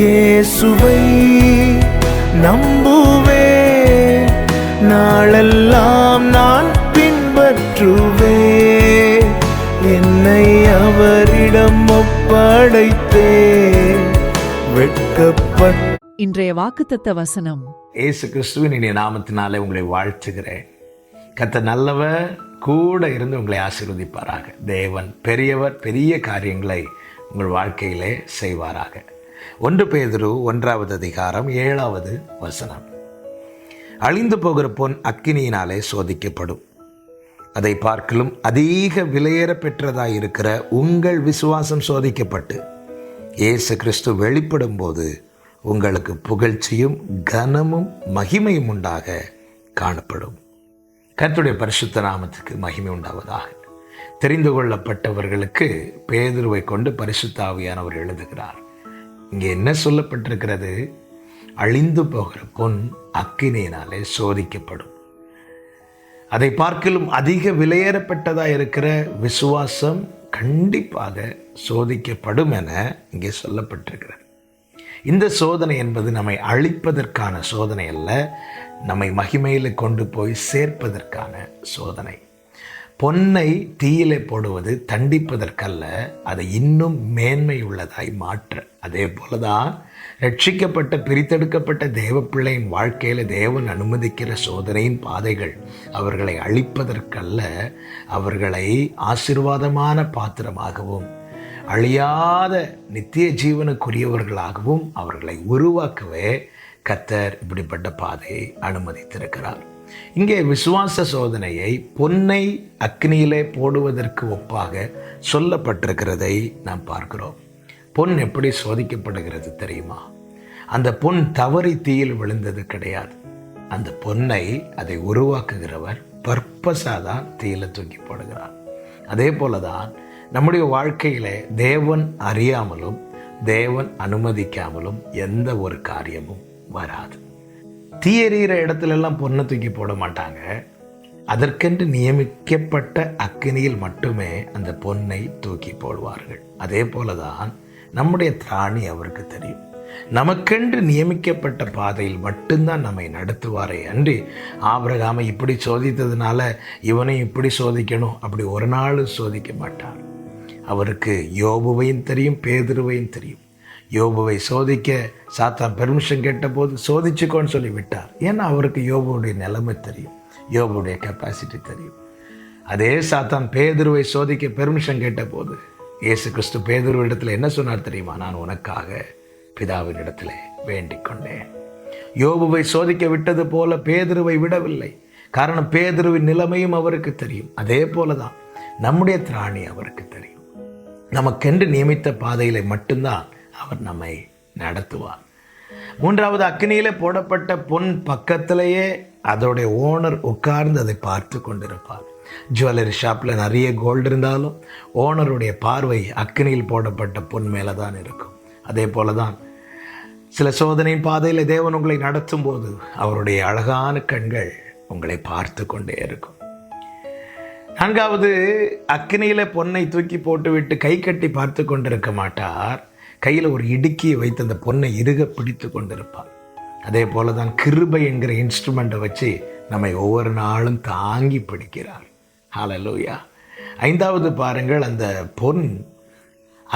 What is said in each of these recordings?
இயேசுவை நம்புவேன் நாளெல்லாம் நான் பின்பற்றுவேன் என்னை அவரிடம் ஒப்படைத்தேன். வெட்கப்பட்ட இன்றைய வாக்குத்தத்த வசனம். இயேசு கிறிஸ்துவின் இனிய நாமத்தினாலே உங்களை வாழ்த்துகிறேன். கத்த நல்லவர் கூட இருந்து உங்களை ஆசீர்வதிப்பாராக. தேவன் பெரியவர் பெரிய காரியங்களை உங்கள் வாழ்க்கையிலே செய்வாராக. ஒன்று பேதுரு ஒன்றாவது அதிகாரம் ஏழாவது வசனம். அழிந்து போகிற பொன் அக்கினியினாலே சோதிக்கப்படும். அதை பார்க்கலும் அதிக விலையேற பெற்றதாக இருக்கிற உங்கள் விசுவாசம் சோதிக்கப்பட்டு இயேசு கிறிஸ்து வெளிப்படும் போது உங்களுக்கு புகழ்ச்சியும் கனமும் மகிமையும் உண்டாக காணப்படும். கருத்துடைய பரிசுத்த நாமத்துக்கு மகிமை உண்டாவதாக. தெரிந்து கொள்ளப்பட்டவர்களுக்கு பேதுருவை கொண்டு பரிசுத்தாவியானவர் எழுதுகிறார். இங்கே என்ன சொல்லப்பட்டிருக்கிறது? அழிந்து போகிற பொன் அக்கினியினாலே சோதிக்கப்படும். அதை பார்க்கலும் அதிக விலையேறப்பட்டதாக இருக்கிற விசுவாசம் கண்டிப்பாக சோதிக்கப்படும் என இங்கே சொல்லப்பட்டிருக்கிறது. இந்த சோதனை என்பது நம்மை அழிப்பதற்கான சோதனை அல்ல நம்மை மகிமையில் கொண்டு போய் சேர்ப்பதற்கான சோதனை. பொன்னை தீயிலே போடுவது தண்டிப்பதற்கல்ல அதை இன்னும் மேன்மை உள்ளதாய் மாற்ற. அதே போலதான் ரட்சிக்கப்பட்ட பிரித்தெடுக்கப்பட்ட தேவ பிள்ளையின் வாழ்க்கையில் தேவன் அனுமதிக்கிற சோதனையின் பாதைகள் அவர்களை அழிப்பதற்கல்ல அவர்களை ஆசிர்வாதமான பாத்திரமாகவும் அழியாத நித்திய ஜீவனுக்குரியவர்களாகவும் அவர்களை உருவாக்கவே கத்தர் இப்படிப்பட்ட பாதையை அனுமதித்திருக்கிறார். இங்கே விசுவாச சோதனையை பொன்னை அக்னியிலே போடுவதற்கு ஒப்பாக சொல்லப்பட்டிருக்கிறதை நாம் பார்க்கிறோம். பொன் எப்படி சோதிக்கப்படுகிறது தெரியுமா? அந்த பொன் தவறி தீயில் விழுந்தது கிடையாது. அந்த பொன்னை அதை உருவாக்குகிறவர் பர்பஸாக தான் தீயில தூக்கி போடுகிறார். அதே போல தான் நம்முடைய வாழ்க்கையில தேவன் அறியாமலும் தேவன் அனுமதிக்காமலும் எந்த ஒரு காரியமும் வராது. தீயறிகிற இடத்துல எல்லாம் பொண்ணை தூக்கி போட மாட்டாங்க. அதற்கென்று நியமிக்கப்பட்ட அக்கினியில் மட்டுமே அந்த பொன்னை தூக்கி போடுவார்கள். அதே போலதான் நம்முடைய திராணி அவருக்கு தெரியும். நமக்கென்று நியமிக்கப்பட்ட பாதையில் மட்டும்தான் நம்மை நடத்துவாரே அன்றி ஆபிரகாமை இப்படி சோதித்ததுனால இவனையும் இப்படி சோதிக்கணும் அப்படி ஒரு நாள் சோதிக்க மாட்டார் அவருக்கு யோபுவையும் தெரியும் பேதுருவையும் தெரியும். யோபுவை சோதிக்க சாத்தான் பெர்மிஷன் கேட்டபோது சோதிச்சுக்கோன்னு சொல்லி விட்டார். ஏன்னா அவருக்கு யோபுடைய நிலைமை தெரியும். யோபுடைய கெப்பாசிட்டி தெரியும். அதே சாத்தான் பேதுருவை சோதிக்க பெர்மிஷன் கேட்டபோது இயேசு கிறிஸ்து பேதுரு இடத்துல என்ன சொன்னார் தெரியுமா? நான் உனக்காக பிதாவின் இடத்துல வேண்டிக் கொண்டேன். யோபுவை சோதிக்க விட்டது போல பேதுருவை விடவில்லை. காரணம் பேதுருவின் நிலைமையும் அவருக்கு தெரியும். அதே போல தான் நம்முடைய திராணி அவருக்கு தெரியும். நமக்கென்று நியமித்த பாதையில மட்டும்தான் அவர் நம்மை நடத்துவார். மூன்றாவது அக்னியில் போடப்பட்ட பொன் பக்கத்திலேயே அதோடைய ஓனர் உட்கார்ந்து அதை பார்த்து கொண்டிருப்பார். ஜுவல்லரி ஷாப்பில் நிறைய கோல்டு இருந்தாலும் ஓனருடைய பார்வை அக்னியில் போடப்பட்ட பொன் மேலே தான் இருக்கும். அதே போல தான் சில சோதனையின் பாதையில் தேவன் உங்களை நடத்தும் போது அவருடைய அழகான கண்கள் உங்களை பார்த்து கொண்டே இருக்கும். நான்காவது அக்னியில் பொன்னை தூக்கி போட்டுவிட்டு கை கட்டி பார்த்து கொண்டிருக்க மாட்டார். கையில் ஒரு இடுக்கியை வைத்து அந்த பொண்ணை இறுக பிடித்து கொண்டிருப்பாள் அதே போல தான் கிருபை என்கிற இன்ஸ்ட்ருமெண்ட்டை வச்சு நம்மை ஒவ்வொரு நாளும் தாங்கி பிடிக்கிறார். ஹாலலூயா ஐந்தாவது பாருங்கள் அந்த பொன்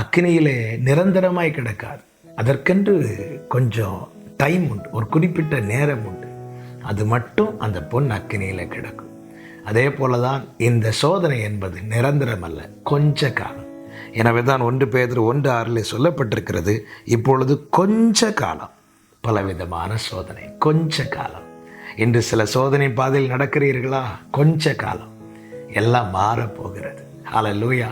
அக்னியிலே நிரந்தரமாய் கிடக்காது. அதற்கென்று கொஞ்சம் டைம் உண்டு ஒரு குறிப்பிட்ட நேரம் உண்டு. அது மட்டும் அந்த பொன் அக்னியில் கிடக்கும். அதே போல தான் இந்த சோதனை என்பது நிரந்தரம் அல்ல கொஞ்ச காலம். எனவே தான் ஒன்று பேதர் ஒன்று ஆறில் சொல்லப்பட்டிருக்கிறது. இப்பொழுது கொஞ்ச காலம் பலவிதமான சோதனை கொஞ்ச காலம். இன்று சில சோதனை பாதையில் நடக்கிறீர்களா? கொஞ்ச காலம். எல்லாம் மாறப்போகிறது. ஹalleluya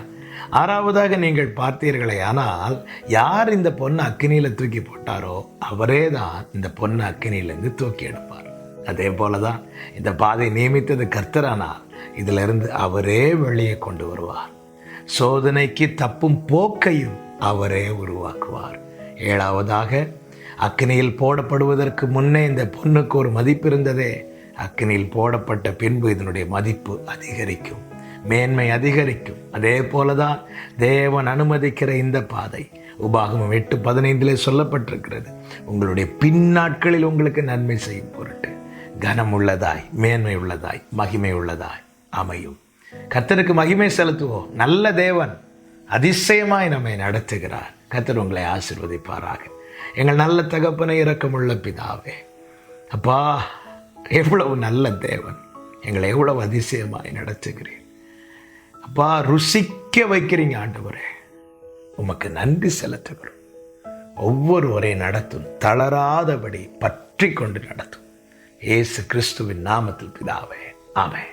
ஆறாவதாக நீங்கள் பார்த்தீர்களே ஆனால் யார் இந்த பொண்ணை அக்கினியில் தூக்கி போட்டாரோ அவரே தான் இந்த பொண்ணை அக்கினியிலேருந்து தூக்கி எடுப்பார். அதே போல தான் இந்த பாதை நியமித்தது கர்த்தரானால். இதிலிருந்து அவரே வெளியே கொண்டு வருவார். சோதனைக்கு தப்பும் போக்கையும் அவரே உருவாக்குவார். ஏழாவதாக அக்னியில் போடப்படுவதற்கு முன்னே இந்த பொண்ணுக்கு ஒரு மதிப்பு இருந்ததே. அக்னியில் போடப்பட்ட பின்பு இதனுடைய மதிப்பு அதிகரிக்கும். மேன்மை அதிகரிக்கும். அதே போலதான் தேவன் அனுமதிக்கிற இந்த பாதை. உபாகமம் எட்டு பதினைந்திலே சொல்லப்பட்டிருக்கிறது. உங்களுடைய பின்னாட்களில் உங்களுக்கு நன்மை செய்யும் பொருட்டு. கனம் உள்ளதாய் மேன்மை உள்ளதாய் மகிமை உள்ளதாய் அமையும். கத்தருக்கு மகிமை செலுத்துவோம் நல்ல தேவன் அதிசயமாய் நம்மை நடத்துகிறார். கத்தர் உங்களை ஆசிர்வதிப்பாராக. எங்கள் நல்ல தகப்பனை இறக்கமுள்ள பிதாவே. அப்பா எவ்வளவு நல்ல தேவன். எங்களை எவ்வளவு அதிசயமாய் நடத்துகிறீர். அப்பா ருசிக்க வைக்கிறீங்க ஆண்டவரே. உமக்கு நன்றி செலுத்துகிறோம். ஒவ்வொருவரை நடத்தும் தளராதபடி பற்றி கொண்டு நடத்தும். ஏசு கிறிஸ்துவின் நாமத்தில் பிதாவே. ஆமே